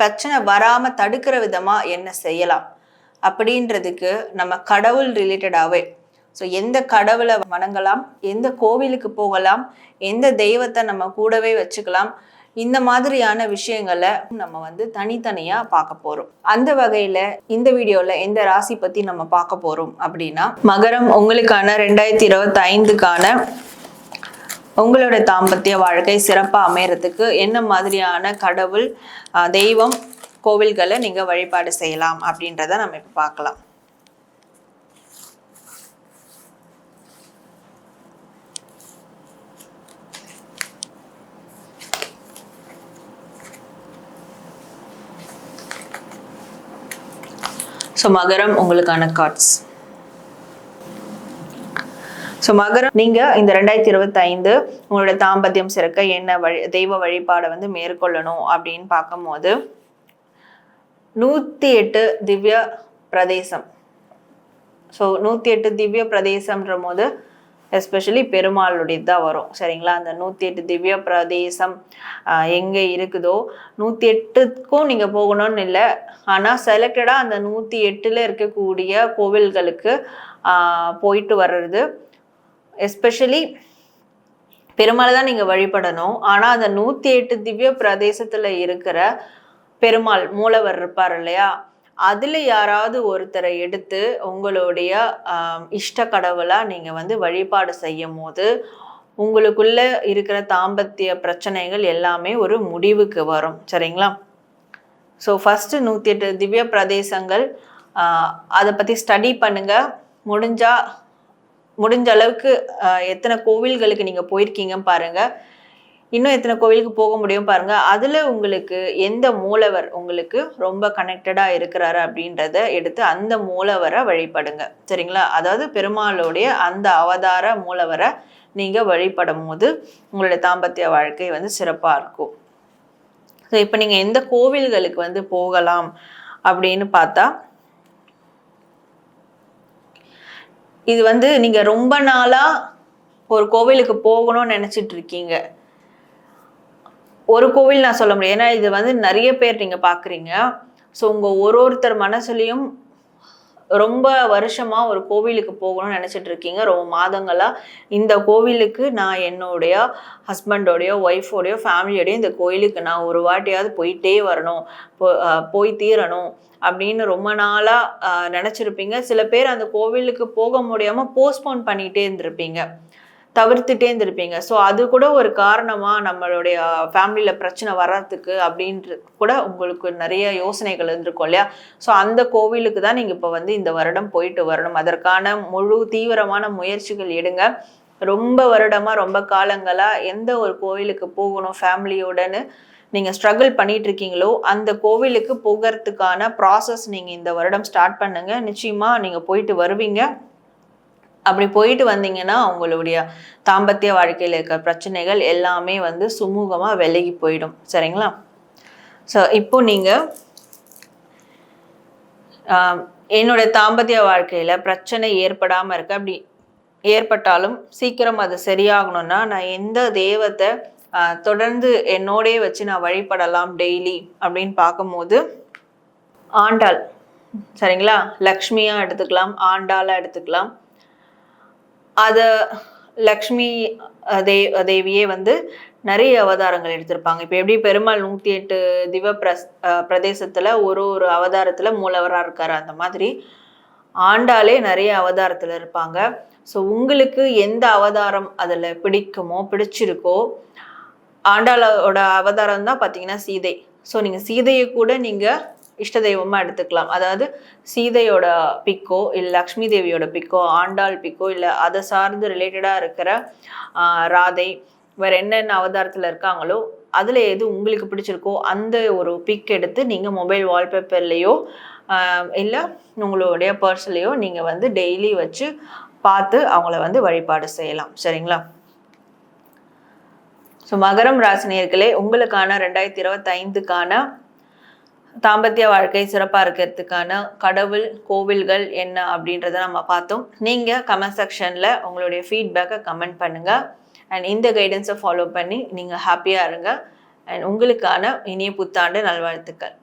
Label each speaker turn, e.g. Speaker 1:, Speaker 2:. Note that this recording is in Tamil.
Speaker 1: பிரச்சனை வராமல் தடுக்கிற விதமாக என்ன செய்யலாம்? அப்படின்றதுக்கு நம்ம கடவுள் ரிலேட்டடாகவே ஸோ எந்த கடவுளை வணங்கலாம்? எந்த கோவிலுக்கு போகலாம்? எந்த தெய்வத்தை நம்ம கூடவே வச்சுக்கலாம்? இந்த மாதிரியான விஷயங்களை நம்ம வந்து தனித்தனியாக பார்க்க போகிறோம் அந்த வகையில் இந்த வீடியோவில் எந்த ராசி பற்றி நம்ம பார்க்க போகிறோம் அப்படின்னா மகரம் உங்களுக்கான ரெண்டாயிரத்தி இருபத்தி ஐந்துக்கான உங்களோட தாம்பத்திய வாழ்க்கை சிறப்பாக அமையறதுக்கு என்ன மாதிரியான கடவுள் தெய்வம் கோவில்களை நீங்கள் வழிபாடு செய்யலாம் அப்படின்றத நம்ம இப்போ பார்க்கலாம். ஸோ மகரம் உங்களுக்கான கார்ட்ஸ் ஸோ மகரம் நீங்கள் இந்த ரெண்டாயிரத்தி இருபத்தி ஐந்து உங்களோட தாம்பத்தியம் சிறக்க என்ன வழி தெய்வ வழிபாடை வந்து மேற்கொள்ளணும் அப்படின்னு பார்க்கும்போது நூற்றி எட்டு திவ்ய பிரதேசம். ஸோ நூற்றி எட்டு திவ்ய பிரதேசம்ன்ற போது எஸ்பெஷலி பெருமாளுடையது தான் வரும். சரிங்களா? அந்த நூற்றி எட்டு திவ்ய பிரதேசம் எங்கே இருக்குதோ நூற்றி எட்டுக்கும் நீங்கள் போகணும்னு இல்லை. ஆனால் செலக்டடாக அந்த நூற்றி எட்டில் இருக்கக்கூடிய கோவில்களுக்கு போயிட்டு வர்றது. எஸ்பெஷலி பெருமாளை தான் நீங்கள் வழிபடணும். ஆனால் அந்த நூற்றி எட்டு திவ்ய பிரதேசத்தில் இருக்கிற பெருமாள் மூலவர் இருப்பார் இல்லையா? அதில் யாராவது ஒருத்தரை எடுத்து உங்களுடைய இஷ்ட கடவுளாக நீங்கள் வந்து வழிபாடு செய்யும் போது உங்களுக்குள்ளே இருக்கிற தாம்பத்திய பிரச்சனைகள் எல்லாமே ஒரு முடிவுக்கு வரும். சரிங்களா? ஸோ ஃபஸ்ட்டு நூற்றி எட்டு திவ்ய பிரதேசங்கள் அதை பற்றி ஸ்டடி பண்ணுங்கள் முடிஞ்சால் முடிஞ்ச அளவுக்கு எத்தனை கோவில்களுக்கு நீங்கள் போயிருக்கீங்க பாருங்க. இன்னும் எத்தனை கோவிலுக்கு போக முடியும் பாருங்க. அதில் உங்களுக்கு எந்த மூலவர் உங்களுக்கு ரொம்ப கனெக்டடாக இருக்கிறாரு அப்படின்றத எடுத்து அந்த மூலவரை வழிபடுங்க. சரிங்களா? அதாவது பெருமாளுடைய அந்த அவதார மூலவரை நீங்கள் வழிபடும் போது உங்களுடைய தாம்பத்திய வாழ்க்கை வந்து சிறப்பாக இருக்கும். ஸோ இப்போ நீங்கள் எந்த கோவில்களுக்கு வந்து போகலாம் அப்படின்னு பார்த்தா இது வந்து நீங்கள் ரொம்ப நாளாக ஒரு கோவிலுக்கு போகணும்னு நினச்சிட்டு இருக்கீங்க ஒரு கோவில் நான் சொல்ல முடியும். ஏன்னா இது வந்து நிறைய பேர் நீங்கள் பார்க்குறீங்க ஸோ உங்கள் ஒரு ஒருத்தர் மனசுலையும் ரொம்ப வருஷமா ஒரு கோவிலுக்கு போகணும்னு நினச்சிட்டு இருக்கீங்க. ரொம்ப மாதங்களா இந்த கோவிலுக்கு நான் என்னுடைய ஹஸ்பண்டோடையோ ஒய்ஃபோடையோ ஃபேமிலியோடையோ இந்த கோயிலுக்கு நான் ஒரு வாட்டியாவது போயிட்டே வரணும். போ- போய் தீரணும் அப்படின்னு ரொம்ப நாளாக நினச்சிருப்பீங்க. சில பேர் அந்த கோவிலுக்கு போக முடியாமல் போஸ்ட்போன் பண்ணிகிட்டே இருந்திருப்பீங்க. தவிர்த்துட்டே இருந்திருப்பீங்க. ஸோ அது கூட ஒரு காரணமாக நம்மளுடைய ஃபேமிலியில் பிரச்சனை வர்றதுக்கு அப்படின்றது கூட உங்களுக்கு நிறைய யோசனைகள் இருந்திருக்கும் இல்லையா? ஸோ அந்த கோவிலுக்கு தான் நீங்கள் இப்போ வந்து இந்த வருடம் போயிட்டு வரணும். அதற்கான முழு தீவிரமான முயற்சிகள் எடுங்க. ரொம்ப வருடமாக ரொம்ப காலங்களாக எந்த ஒரு கோவிலுக்கு போகணும் ஃபேமிலியோடன்னு நீங்கள் ஸ்ட்ரகிள் பண்ணிட்டு இருக்கீங்களோ அந்த கோவிலுக்கு போகிறதுக்கான ப்ராசஸ் நீங்கள் இந்த வருடம் ஸ்டார்ட் பண்ணுங்க. நிச்சயமாக நீங்கள் போயிட்டு வருவீங்க. அப்படி போயிட்டு வந்தீங்கன்னா உங்களுடைய தாம்பத்திய வாழ்க்கையில் இருக்க பிரச்சனைகள் எல்லாமே வந்து சுமூகமாக விலகி போயிடும். சரிங்களா? ஸோ இப்போ நீங்கள் என்னோட தாம்பத்திய வாழ்க்கையில் பிரச்சனை ஏற்படாமல் இருக்க அப்படி ஏற்பட்டாலும் சீக்கிரம் அது சரியாகணும்னா நான் எந்த தெய்வத்தை தொடர்ந்து என்னோடயே வச்சு நான் வழிபடலாம் டெய்லி அப்படின்னு பார்க்கும்போது ஆண்டாள். சரிங்களா? லக்ஷ்மியாக எடுத்துக்கலாம் ஆண்டாளாக எடுத்துக்கலாம். அதை லக்ஷ்மி தே தேவியே வந்து நிறைய அவதாரங்கள் எடுத்திருப்பாங்க. இப்போ எப்படி பெருமாள் நூற்றி எட்டு திவ பிரஸ் பிரதேசத்தில் ஒரு ஒரு அவதாரத்தில் மூலவராக இருக்கார் அந்த மாதிரி ஆண்டாலே நிறைய அவதாரத்தில் இருப்பாங்க. ஸோ உங்களுக்கு எந்த அவதாரம் அதில் பிடிக்குமோ பிடிச்சிருக்கோ ஆண்டாளோட அவதாரம் தான் பார்த்தீங்கன்னா சீதை. ஸோ நீங்கள் சீதையை கூட நீங்கள் இஷ்ட தெய்வமாக எடுத்துக்கலாம். அதாவது சீதையோட பிக்கோ இல்லை லக்ஷ்மி தேவியோட பிக்கோ ஆண்டாள் பிக்கோ இல்லை அதை சார்ந்து ரிலேட்டடாக இருக்கிற ராதை வேறு என்னென்ன அவதாரத்தில் இருக்காங்களோ அதில் எது உங்களுக்கு பிடிச்சிருக்கோ அந்த ஒரு பிக் எடுத்து நீங்கள் மொபைல் வால்பேப்பர்லேயோ இல்லை உங்களுடைய பர்ஸ்லேயோ நீங்கள் வந்து டெய்லி வச்சு பார்த்து அவங்கள வந்து வழிபாடு செய்யலாம். சரிங்களா? ஸோ மகரம் ராசினியர்களே உங்களுக்கான ரெண்டாயிரத்தி இருபத்தைந்துக்கான தாம்பத்திய வாழ்க்கை சிறப்பாக இருக்கிறதுக்கான கடவுள் கோவில்கள் என்ன அப்படின்றத நம்ம பார்த்தோம். நீங்கள் கமெண்ட் செக்ஷனில் உங்களுடைய ஃபீட்பேக்கை கமெண்ட் பண்ணுங்கள் அண்ட் இந்த கைடன்ஸை ஃபாலோ பண்ணி நீங்கள் ஹாப்பியாக இருங்க. அண்ட் உங்களுக்கான இனிய புத்தாண்டு நல்வாழ்த்துக்கள்.